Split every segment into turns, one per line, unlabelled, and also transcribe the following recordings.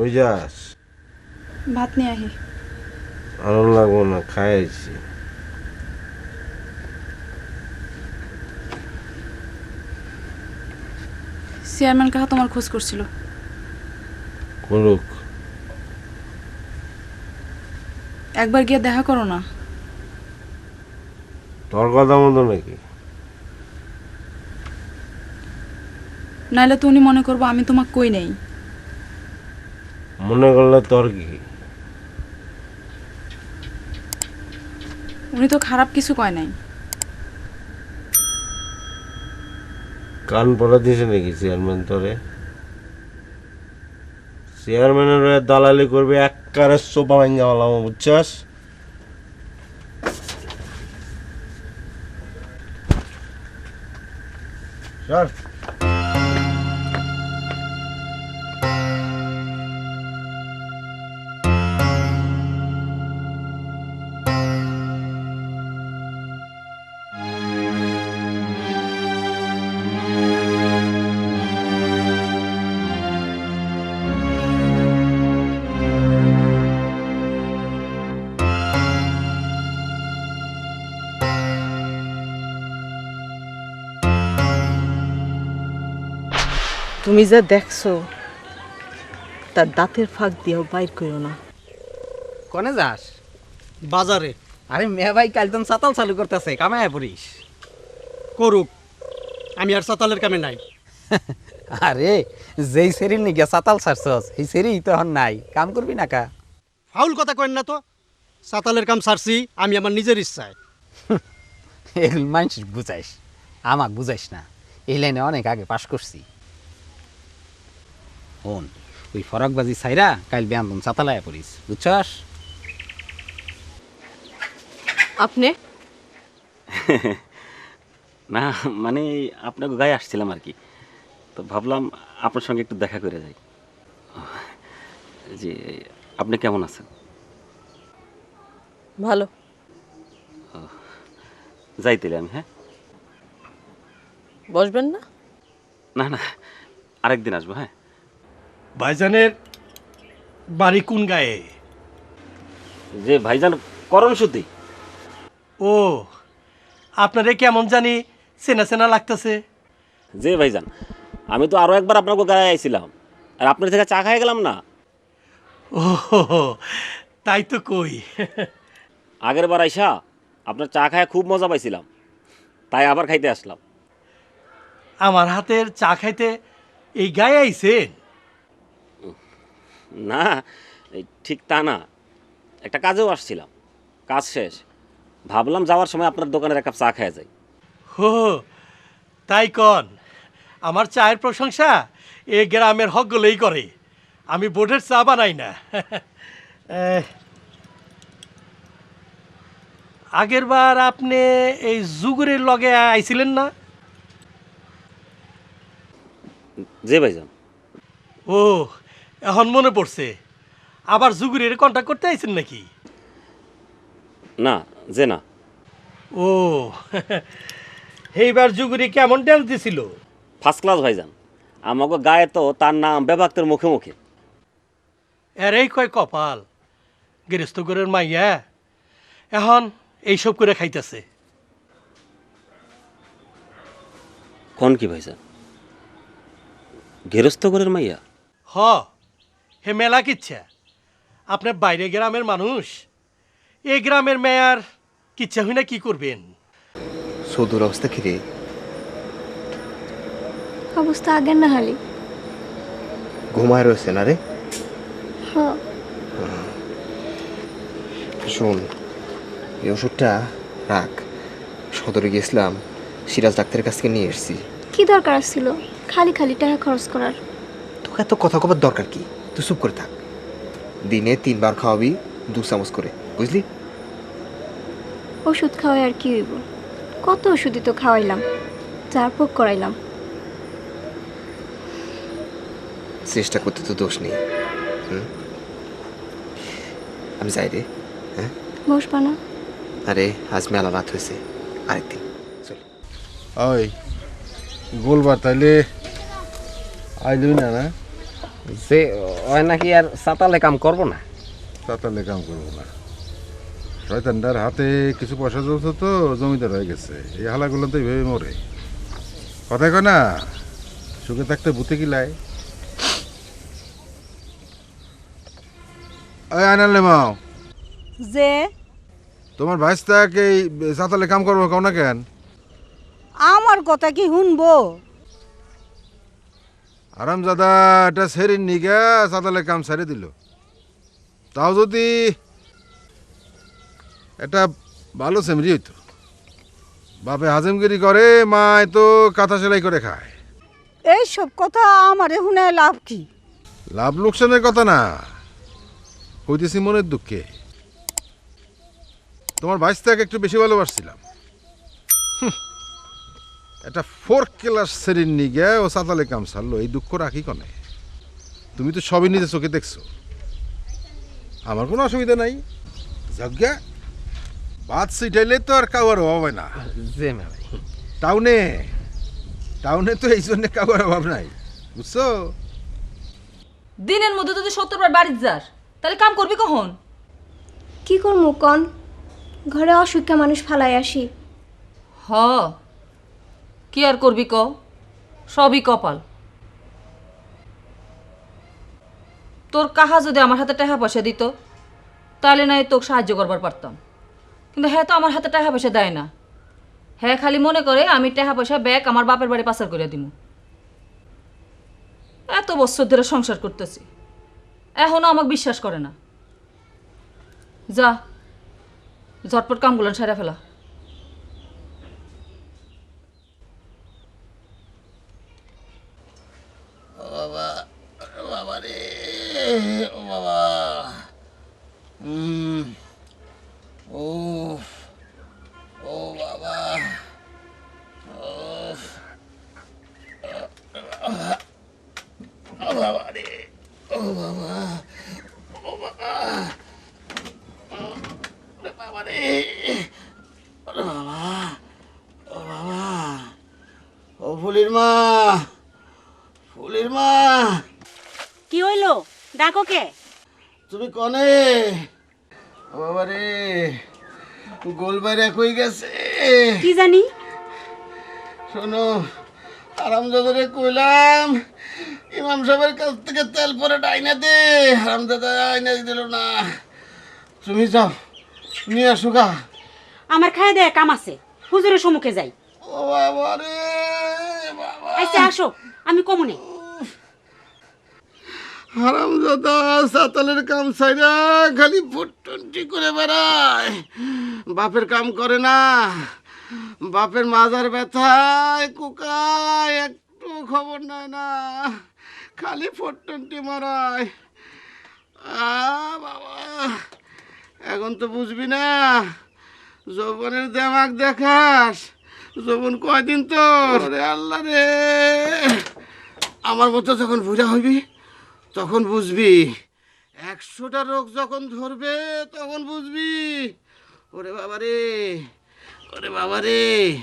ওই যাস।
ভাত নিয়ে আহি।
লাগবো না খাইছি
চেয়ারম্যান কাহা তোমার খোঁজ করছিল।
করুক।
একবার গিয়ে দেখা করো না।
তোর কথা মতো নাকি?
নাইলে তো উনি মনে করব আমি তোমাকে কই নেই।
মনে করলে তোর কি?
উনি তো খারাপ কিছু কয় নাই।
কান পড়া দিছে নাকি চেয়ারম্যান তোরে? চেয়ারম্যানের দালালি করবে এক কারে সোপা ভাঙ্গা হলাম বুঝছাস? সর
তুমি যা দেখছ তার দাঁতের ফাঁক দিয়েও বাইর করো না।
কনে যাস?
বাজারে।
আরে মেয়ে ভাই কাল তো সাতাল চালু করতেছে কামায় পড়িস।
করুক আমি আর সাতালের কামে নাই।
আরে যেই সেরির নিগে সাতাল ছাড়ছস এই সেরি তো এখন নাই। কাম করবি না কা?
ফাউল কথা কেন না তো। সাতালের কাম সারছি আমি আমার নিজের ইচ্ছায়।
এগুলো মানুষ বুঝাইস আমাক বুঝাইস না। এই লাইনে অনেক আগে পাশ করছি। হন। ওই ফরকবাজি সাইরা কাল বেয়ান্দন সাতালায় পড়িস বুঝছস?
আপনি?
না মানে আপনাকে গায়ে আসছিলাম আর কি। তো ভাবলাম আপনার সঙ্গে একটু দেখা করে যাই। জি আপনি কেমন আছেন?
ভালো।
যাই তাহলে আমি হ্যাঁ?
বসবেন না?
না না আরেকদিন আসব হ্যাঁ?
ভাইজানের বাড়ি কোন গায়ে?
যে ভাইজান শুদ্ধি
ও আপনারে কেমন জানি চেনা চেনা লাগতেছে।
যে ভাইজান আমি তো আরও একবার আপনাকে গায়ে আইছিলাম। আর আপনার থেকে চা খাই গেলাম না?
ও তাই তো কই।
আগের বার আইসা আপনার চা খায় খুব মজা পাইছিলাম। তাই আবার খাইতে আসলাম।
আমার হাতের চা খাইতে এই গায়ে আইছেন?
না এই ঠিক তা না। একটা কাজেও আসছিলাম কাজ শেষ। ভাবলাম যাওয়ার সময় আপনার দোকানের এক কাপ চা খেয়ে যায়
হো তাই কন আমার চায়ের প্রশংসা এ গ্রামের হকগুলোই করে। আমি বোর্ডের চা বানাই না। আগের বার আপনি এই জুগুরের লগে আইছিলেন না?
যে ভাইজান।
ও এখন মনে পড়ছে আবার জুগুরের কন্ট্যাক্ট করতে আইছেন নাকি?
না যে না
ও এইবার জুগুরি কেমন ড্যান্স দিছিল?
ফার্স্ট ক্লাস ভাইজান। আমাকে গায়ে তো তার নাম বেবাক্তের মুখে মুখে।
এরেই কয় কপাল গৃহস্থ ঘরের মাইয়া এখন এইসব করে খাইতেছে।
কোন কি ভাইজান? গেরস্ত ঘরের মাইয়া?
হ। হে মেলা কিচ্ছা। আপনার বাইরে গ্রামের মানুষ এই গ্রামের মেয়ার কিচ্ছা হই না কি করবেন?
সৌদুর অবস্থা খিরে
অবস্থা আগের না হালি।
ঘুমায় রয়েছে না রে?
হ
শোন এই ওষুধটা রাখ। সদরে গিয়েছিলাম সিরাজ ডাক্তারের কাছ থেকে নিয়ে এসেছি।
কি দরকার ছিল খালি খালি টাকা খরচ করার।
তোকে এত কথা কবার দরকার কি? তুই চুপ করে থাক। দিনে তিনবার খাওয়াবি দু চামচ করে বুঝলি?
ওষুধ খাওয়াই আর কি হইব? কত ওষুধই তো খাওয়াইলাম চার পোক করাইলাম।
চেষ্টা করতে তো দোষ নেই হুম? আমি যাই রে হ্যাঁ?
বসবা না।
আরে আজ মেলা রাত হয়েছে আরেকদিন চল।
ওই গোলবার তাইলে আইলই না না?
যে হয় নাকি আর সাতালে কাম করব না?
তাতালে কাম করব না। শয়তানটার হাতে কিছু পয়সা জমতো তো জমিদার হয়ে গেছে। এই হালাগুলো তো এইভাবে মরে। কথা কয় না সুখে থাকতে বুতে কিলায় ওই আনালে মাও
যে?
তোমার ভাইস্তাকে এই সাতালে কাম করব কাও না কেন?
আমার কথা কি শুনব?
আরামজাদা এটা সেরিন নিগা সাতালে কাম ছেড়ে দিল। তাও যদি এটা ভালো সেমরি হইতো। বাপে হাজেমগিরি করে মায় তো কাঁথা সেলাই করে খায়।
এইসব কথা আমারে শুনে লাভ কি?
লাভ লোকসানের কথা না। কইতেছি মনের দুঃখে। তোমার ভাইস্তাকে একটু বেশি ভালোবাসছিলাম। হুঁ, একটা ফোর ক্লাস সেরিন নিগে ও সাতালে কাম সারলো এই দুঃখ রাখি কনে? তুমি তো সবই নিজে চোখে দেখছ। আমার কোনো অসুবিধা নাই। যজ্ঞা বাদ সিটাইলে তো আর কাউয়ার অভাব হয় না। টাউনে টাউনে তো এই জন্য কাউয়ার অভাব নাই বুঝছ?
দিনের মধ্যে যদি সত্তর বার বাড়িতে যাস তাহলে কাম করবি কখন?
কি করব কন? ঘরে অসুখে মানুষ ফালাই আসি।
হ। কি আর করবি ক? সবই কপাল। তোর কাহা যদি আমার হাতে টাকা পয়সা দিত, তাহলে নয় তোকে সাহায্য করবার পারতাম। কিন্তু হ্যাঁ তো আমার হাতে টাকা পয়সা দেয় না। হ্যাঁ খালি মনে করে আমি টাকা পয়সা ব্যাগ আমার বাপের বাড়ি পাচার করে দিব এত বছর ধরে সংসার করতেছি। এখনও আমাকে বিশ্বাস করে না। যা, ঝটপট কামগুলো সেরে ফেলা
ও ফুলির মা ফুলির মা
কি হইল? ডাকো কে?
তুমি কনে? ও বাবা রে গোলবাইরে কই গেছে?
কি জানি?
শোনো আরামদাদারে কইলাম ইমাম সাহেবের কাছ থেকে তেল পরে ডাইনা দে। আরামদাদা আইনা দিল না। তুমি যাও নিয়ে আসো গা।
আমার খায় দেয় কাম আছে। হুজুরের সম্মুখে যাই।
ও বাবা রে বাবা।
আইসা আসো আমি কমনে
হারামজাদা সাতালের কাম ছাইরা খালি ফুটটুন্টি করে বেড়ায়। বাপের কাম করে না। বাপের মাজার ব্যথায় কুকায়, একটু খবর নেয় না। খালি ফুটটুন্টি মারায়। বাবা, এখন তো বুঝবি না। যৌবনের দেমাক দেখাস। যৌবন কয়দিন তোর? আল্লাহ রে। আমার মতো যখন বুঝা হইবি তখন বুঝবি, একশোটা রোগ যখন ধরবে, তখন বুঝবি। ওরে বাবা রে ওরে বাবা রে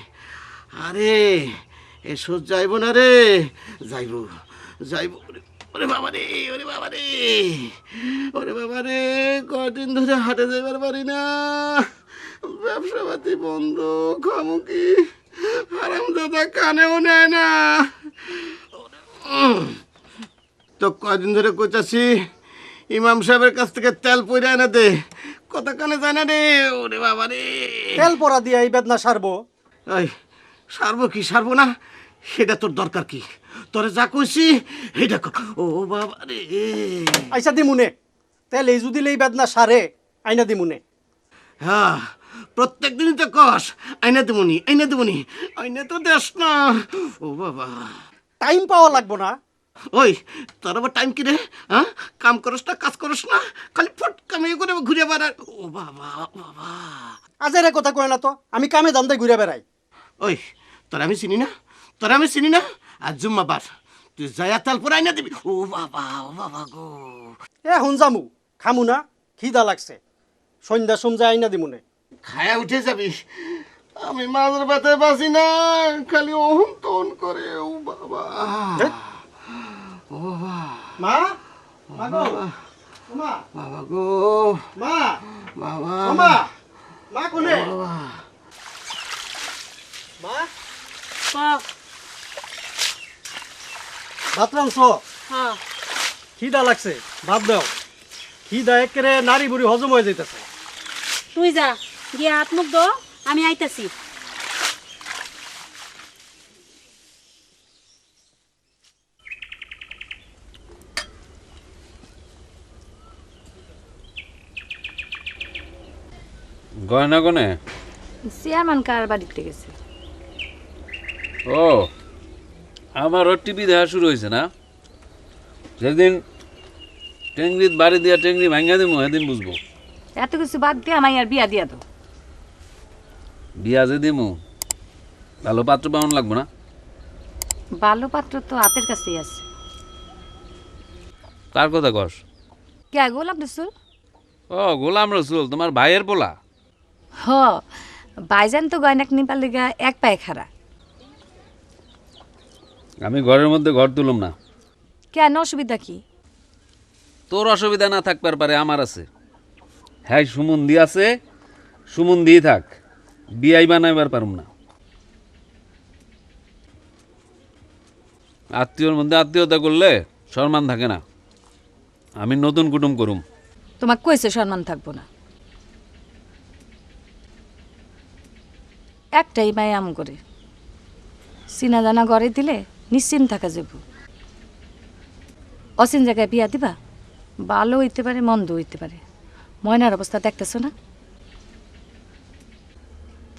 আরে, এ যাইব না রে। যাইব যাইব। ওরে- বাবা রে ওরে বাবা রে ওরে বাবা রে কদিন ধরে হাটে যাইবার পারি না। ব্যবসাপাতি বন্ধ খামুকি হারাম দাদা কানেও নেয় না। তো কদিন ধরে কইতাছি ইমাম সাহেবের কাছ থেকে তেল পইরা এনে দে। কত কানে যায় না রে ওরে বাবা রে।
তেল পরা দিয়ে এই বেদনা সারবো।
ওই সারবো কি সারবো না? সেটা তোর দরকার কি? তোরে যা কইছি কর। ও বাবা রে।
আইসা দিমুনে। তেল এই যদি এই বেদনা সারে আইনা দিমুনে।
হ্যাঁ প্রত্যেক দিনই তো কস আইনা দেবনি আইনা দেবনি আইনা তো দেস না। ও বাবা।
টাইম পাওয়া লাগবো না।
ওই তোর আবার টাইম কি রে? হ্যাঁ? কাম করস না কাজ করস না খালি ফট কামিয়ে করে ঘুরে বেড়ার ও বাবা বাবা।
আজের এ কথা কয় না তো আমি কামে দামদায় ঘুরে বেড়াই।
ওই তোর আমি চিনি না তোর আমি চিনি না। আর জুম্মাবার তুই জয়া তাল পরাই না দিবি। ও বাবা ও বাবা গো।
এ হুন জামু খামু না খিদা লাগছে। সন্ধ্যা সমঝা আইনা দিমুনে।
খায়া উঠে যাবি। আমি মাঝের ব্যথায় বাঁচি না খালি ওহন তন করে ও বাবা। ও বাবা।
মা? মা গো। মা।
বাবা গো।
মা।
বাবা।
মা। মা কোনে? মা? ভাত রাঁধছো খিদা লাগছে। ভাত দাও। খিদা একেবারে নারী বুড়ি হজম হয়ে যাইতেছে।
তুই যা। গিয়ে হাত মুখ দো আমি আইতাছি।
গয়না গনে?
চেয়ারম্যান কার বাড়িতে গেছে?
ও আমারও টিভি দেখা শুরু হয়েছে না? যেদিন টেংরিত বাড়ি দিয়া টেংরি ভাঙ্গা দিব সেদিন বুঝব।
এত কিছু বাদ দিয়ে আমায় আর বিয়া দিয়া দাও।
বিয়া যে দিমু ভালো পাত্র পাওয়ান লাগবো না?
ভালো পাত্র তো হাতের কাছেই আছে।
কার কথা কস?
কে গোলাপ রসুল?
ও গোলাম রসুল তোমার ভাইয়ের পোলা?
হ বাইজান তো গয়নাক লিগা এক পায়ে খাড়া।
আমি ঘরের মধ্যে ঘর তুলুম না।
কেন অসুবিধা কি?
তোর অসুবিধা না থাকবার পারে আমার আছে। হ্যাঁ সুমন্দি আছে সুমন্দি থাক। বিয়াই বানাইবার পারুম না। আত্মীয়র মধ্যে আত্মীয়তা করলে সম্মান থাকে না। আমি নতুন কুটুম করুম।
তোমাক কইছে সম্মান থাকব না। একটাই মায় আম করে। চিনা জানা ঘরে দিলে নিশ্চিন্ত থাকা যাব। অচিন জায়গায় বিয়া দিবা? ভালো হইতে পারে, মন্দ হইতে পারে। ময়নার অবস্থা দেখতেছো না?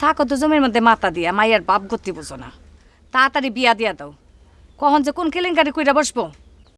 থাকো তো জমির মধ্যে মাথা দিয়া মাইয়ার বাপ গতি বুঝো না। তাড়াতাড়ি বিয়া দিয়া দাও। কখন যে কোন কেলেঙ্কারি কইরা বসবো?